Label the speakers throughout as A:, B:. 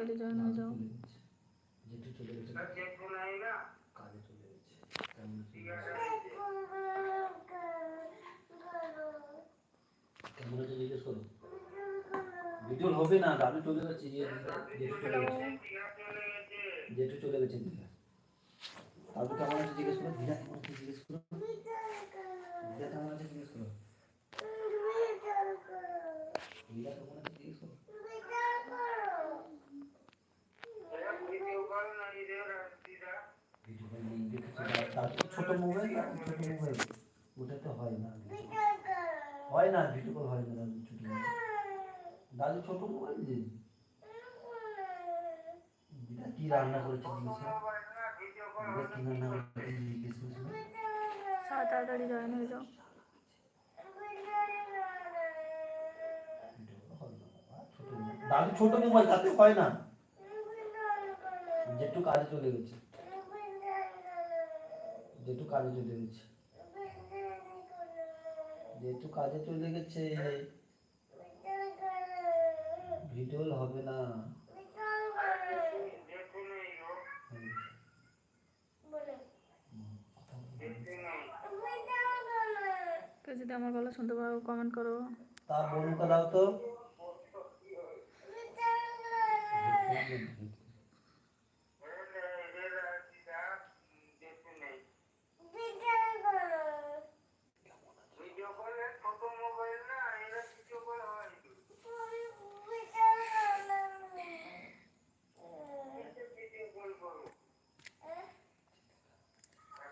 A: তাড়াতাড়ি জয়েন হয়ে যাও।
B: যেটু চলে গেছে। কাজে চলে গেছে। কেমন কেমন আছে জিজ্ঞেস করো ভিডিও হবে না দাদু চলে গেছে যে জেঠু চলে গেছে। জেঠু চলে গেছে। দিদা দাদু কেমন আছে জিজ্ঞেস করো। দিদা কেমন আছে জিজ্ঞেস করো। দিদা কেমন আছে জিজ্ঞেস করো দিদা কেমন আছে জিজ্ঞেস করো ভিডিও কল নেই দেখেছি দাদু ছোট মোবাইল না ছোট মোবাইল ওটাতে হয় না হয় না ভিডিও কল হয় না দাদু দাদু ছোট মোবাইল যে দিদা কি রান্না করেছে জিজ্ঞেস দিদা ছোট মোবাইল তাতে হয় না। যেটু কাজে চলে গেছে। যেটু কাজে চলে গেছে। যেটু কাজে চলে গেছে ভিডিও হবে না।
A: কেউ যদি আমার গলা শুনতে পারো কমেন্ট করো।
B: তা বলুন দাও তো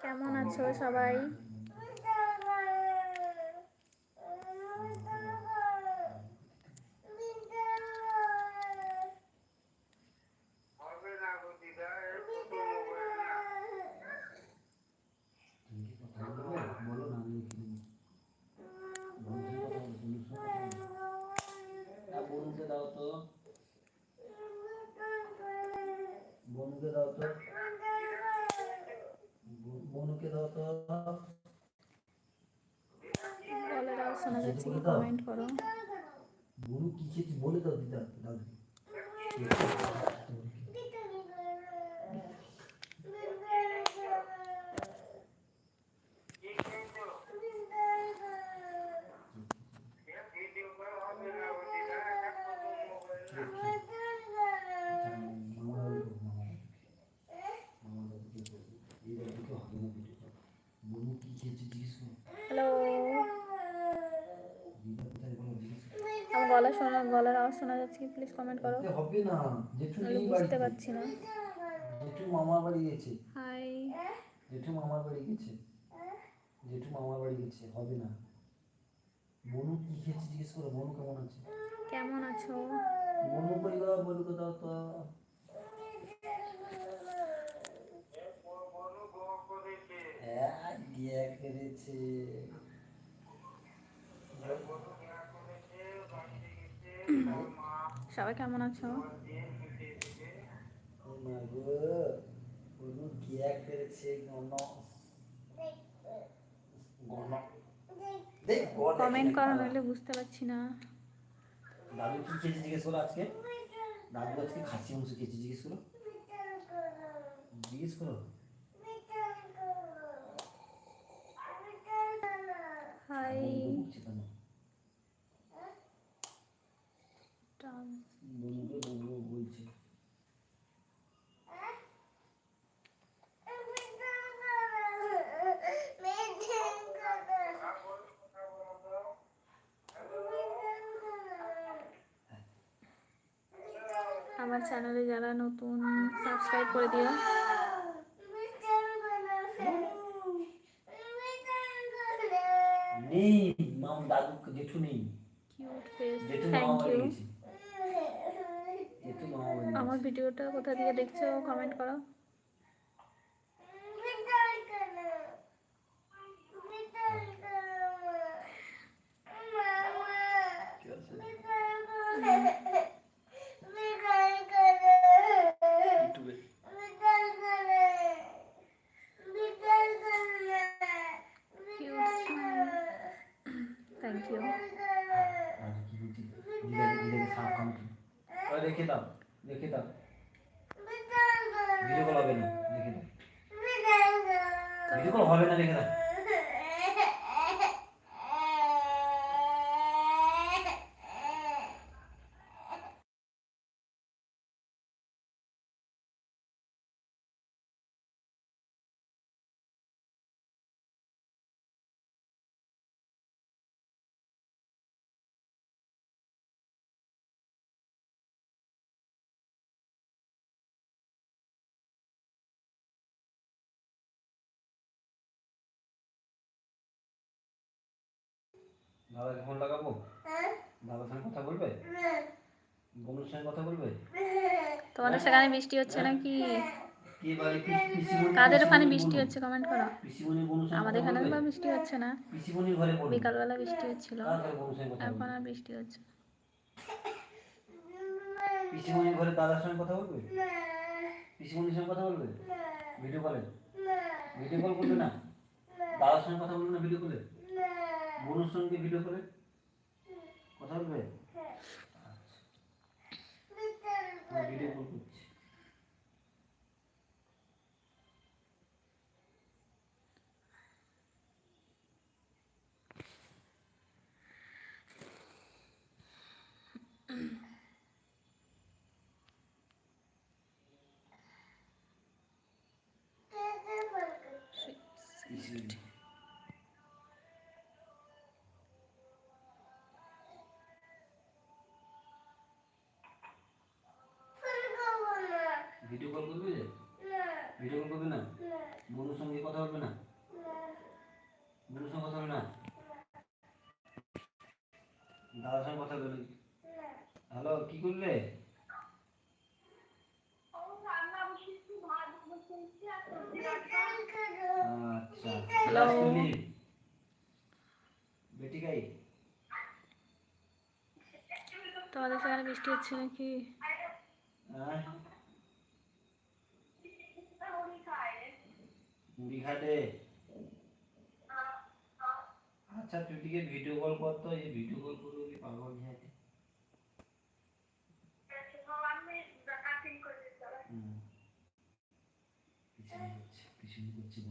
A: কেমন আছো সবাই
B: বলো না আমি লিখে দেবো। বনুর সাথে কথা বলো, বনুর সাথে কথা বলো। না, বনুকে দাও তো বনুকে দাও তো
A: কমেন্ট করো
B: বনু কি খেয়েছি বলে দাও দিদা দাদু মামা দাদু মামা মামা দাদুকে বলব। এই দাদুকে হবে না ভিডিও কল। বনু কি খেয়েছে জিজ্ঞেস করো
A: হ্যালো
B: দিদা কোথায় বলো জিজ্ঞেস করো
A: আমার গলা শোনা গলার আওয়াজ শোনা যাচ্ছে কি? প্লিজ কমেন্ট করো।
B: হবে না। জেঠু নেই
A: বুঝতে পারছি না।
B: জেঠু মামার বাড়ি গেছে।
A: হাই
B: জেঠু মামার বাড়ি গেছে। জেঠু মামার বাড়ি গেছে। হবে না। বনু কি খেয়েছে জিজ্ঞেস করো। বনু কেমন আছে?
A: কেমন আছো?
B: বনু পরিবার বলু তো দাও তো। হ্যাঁ, বিয়ে করেছে
A: সবাই কেমন আছো? কমেন্ট করো নইলে বুঝতে পারছি না।
B: দাদু কি খেয়েছে জিজ্ঞেস করো আজকে? দাদু আজকে খাসি মাংস খেয়েছে জিজ্ঞেস করো জিজ্ঞেস করো
A: হাই।
B: বনুকে বনু বলছে
A: আমার চ্যানেলে যারা নতুন সাবস্ক্রাইব করে দিও।
B: নেই মাম দাদু জেঠু নেই।
A: কিউট ফেস থ্যাংক ইউ আমার ভিডিওটা কোথা থেকে দেখছ কমেন্ট করো
B: কি আছে? ইউটিউবে
A: থ্যাংক ইউ
B: দেখে দাও। ভিডিও কল হবে না দেখে দাও। ভিডিও কল হবে না দেখে দাও। দাদাকে ফোন লাগাবো দাদার সঙ্গে কথা বলবে? বনুর সঙ্গে কথা বলবে?
A: তোমাদের সেখানে বৃষ্টি হচ্ছে নাকি?
B: কে বাড়ি
A: কাদের ওখানে বৃষ্টি হচ্ছে কমেন্ট করো। আমাদের এখানে? বা বৃষ্টি হচ্ছে না। বিকালবেলা বৃষ্টি হচ্ছিল। এখন আর বৃষ্টি হচ্ছে।
B: পিসিমণির ঘরে দাদার সঙ্গে কথা বলবে? পিসিমণির সঙ্গে কথা বলবে? ভিডিও কলে ভিডিও কল করবে না? দাদার সঙ্গে কথা বলবে না ভিডিও কলে বনুর সঙ্গে ভিডিও করে? কথা বলবে? ভিডিও কল করছি ভিডিও কল করবে যে ভিডিও কল করবে না? বনুর সঙ্গে কথা বলবে না? বনুর সঙ্গে কথা বলবে না? দাদার সঙ্গে কথা বলবে? হ্যালো কি করলে? আচ্ছা।
A: Hello.
B: বেটি গাই
A: তোমাদের সেখানে বৃষ্টি হচ্ছে নাকি?
B: হ্যাঁ মুড়ি আচ্ছা তুই টিকে ভিডিও কল কর তো এই ভিডিও কল করে কি পাগল হয়ে পিছনে করছে পিছনে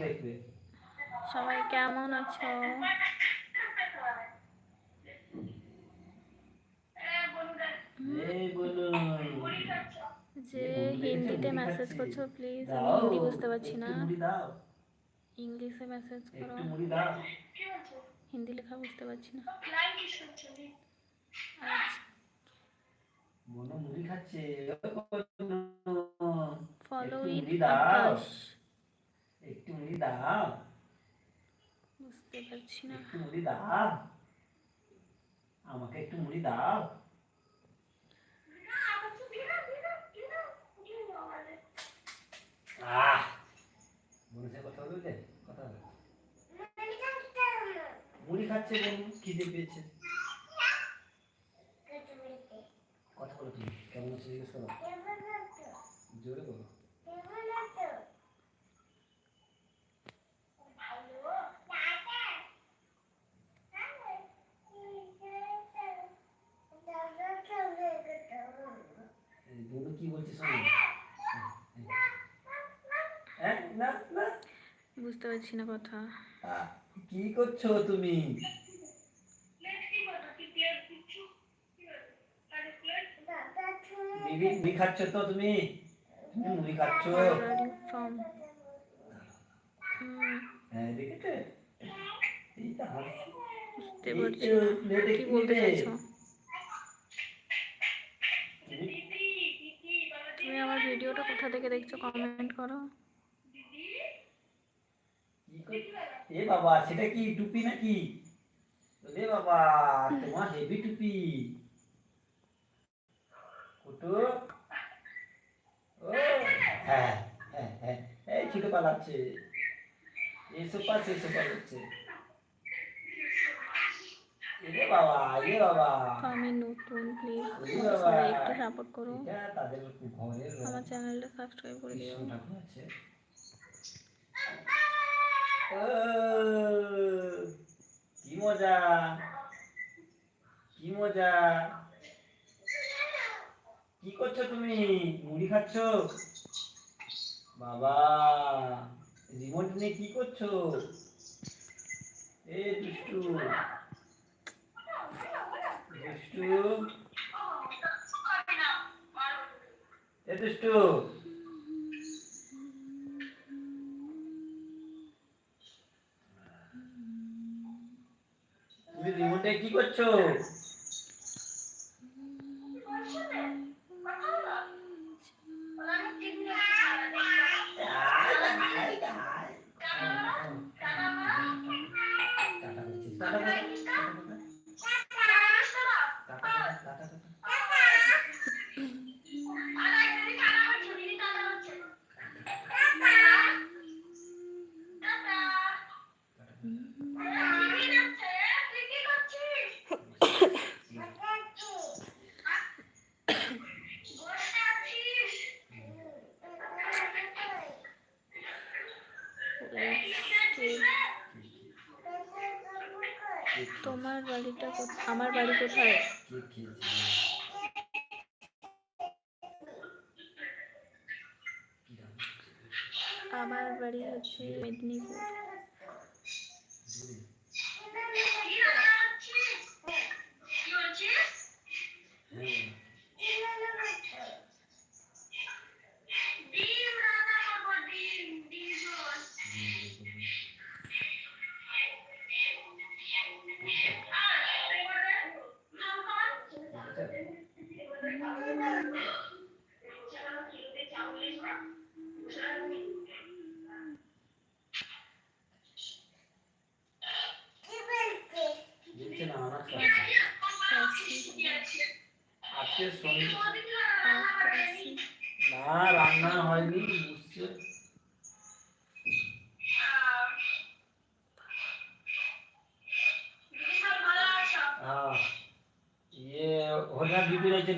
B: দেখবে
A: সবাই কেমন আছো? যে হিন্দিতে মেসেজ করছ প্লিজ আমি হিন্দি বুঝতে পারছি না। ইংলিশে মেসেজ করো। হিন্দি লেখা বুঝতে পারছি না। Follow in Akash.
B: একটু মুড়ি দাও।
A: বুঝতে পারছি না।
B: একটু মুড়ি দাও। আমাকে একটু মুড়ি দাও। আহ! বনুর কথা বলবে? কথা হবে মুড়ি খাচ্ছে বনু খিদে পেয়েছে? কথা বলো তুমি। কেমন আছো জিজ্ঞেস করো? জোরে বলো এই বনু কি বলছে শোনো হ্যাঁ না না
A: বুঝতে পারছি না কথা।
B: কি করছ তুমি? খাচ্ছ তো তুমি? তুমি মুড়ি খাচ্ছ। হ্যাঁ দেখেছে?
A: বুঝতে
B: এই
A: পারছি না কি বলতে চাইছো?
B: তুমি
A: আমার ভিডিওটা কোথা থেকে দেখছ? কমেন্ট কর-
B: এ বাবা সেটা কি টুপি নাকি? রে বাবা তোমার হেভি টুপি। কুটু। ও হ্যাঁ হ্যাঁ হ্যাঁ এই ছুটে পালাচ্ছে। এসো পাচ্ছে এসো পালাচ্ছে এরে বাবা এ বাবা।
A: আমি নতুন প্লিজ সবাই একটু সাপোর্ট করো।
B: তাদের
A: আমার চ্যানেলটা সাবস্ক্রাইব করে দিও
B: কৃষ্ণ ঠাকুর আছে ও, কি মজা? কি মজা? কি করছ তুমি? মুড়ি খাচ্ছ? বাবা, রিমোট নিয়ে কি করছ? এ দুষ্টু। দুষ্টু। এ দুষ্টু তুমি রিমোটে কি করছ?
A: বাড়িটা আমার বাড়ি কোথায়? আমার বাড়ি হচ্ছে মেদিনীপুর
B: দিচ্ছে না আনাজ খাচ্ছে।
A: কাশি
B: আজকে শনি
A: আর কাশি
B: না রান্না হয়নি বুঝছে হ্যাঁ হরিনাথ ডিউটি রয়েছে।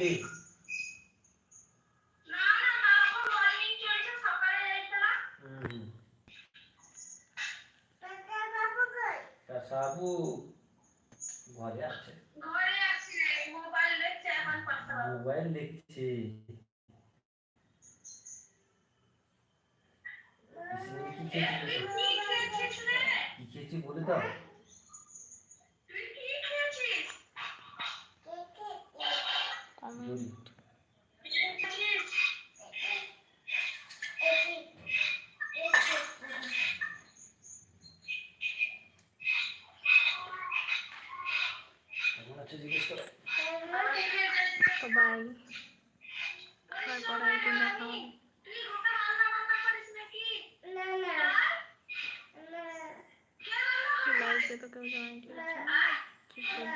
B: তা সাবু ঘরে আছে। মোবাইল দেখছে কি খেয়েছি কি খেয়েছি বলে দাও
A: কমেন্ট
B: কেমন আছে জিজ্ঞেস করো
A: তো বাই খাওয়ার পরে তোমরা খাও লাইফে তো কেউ জয়েন করেছে না। কি করব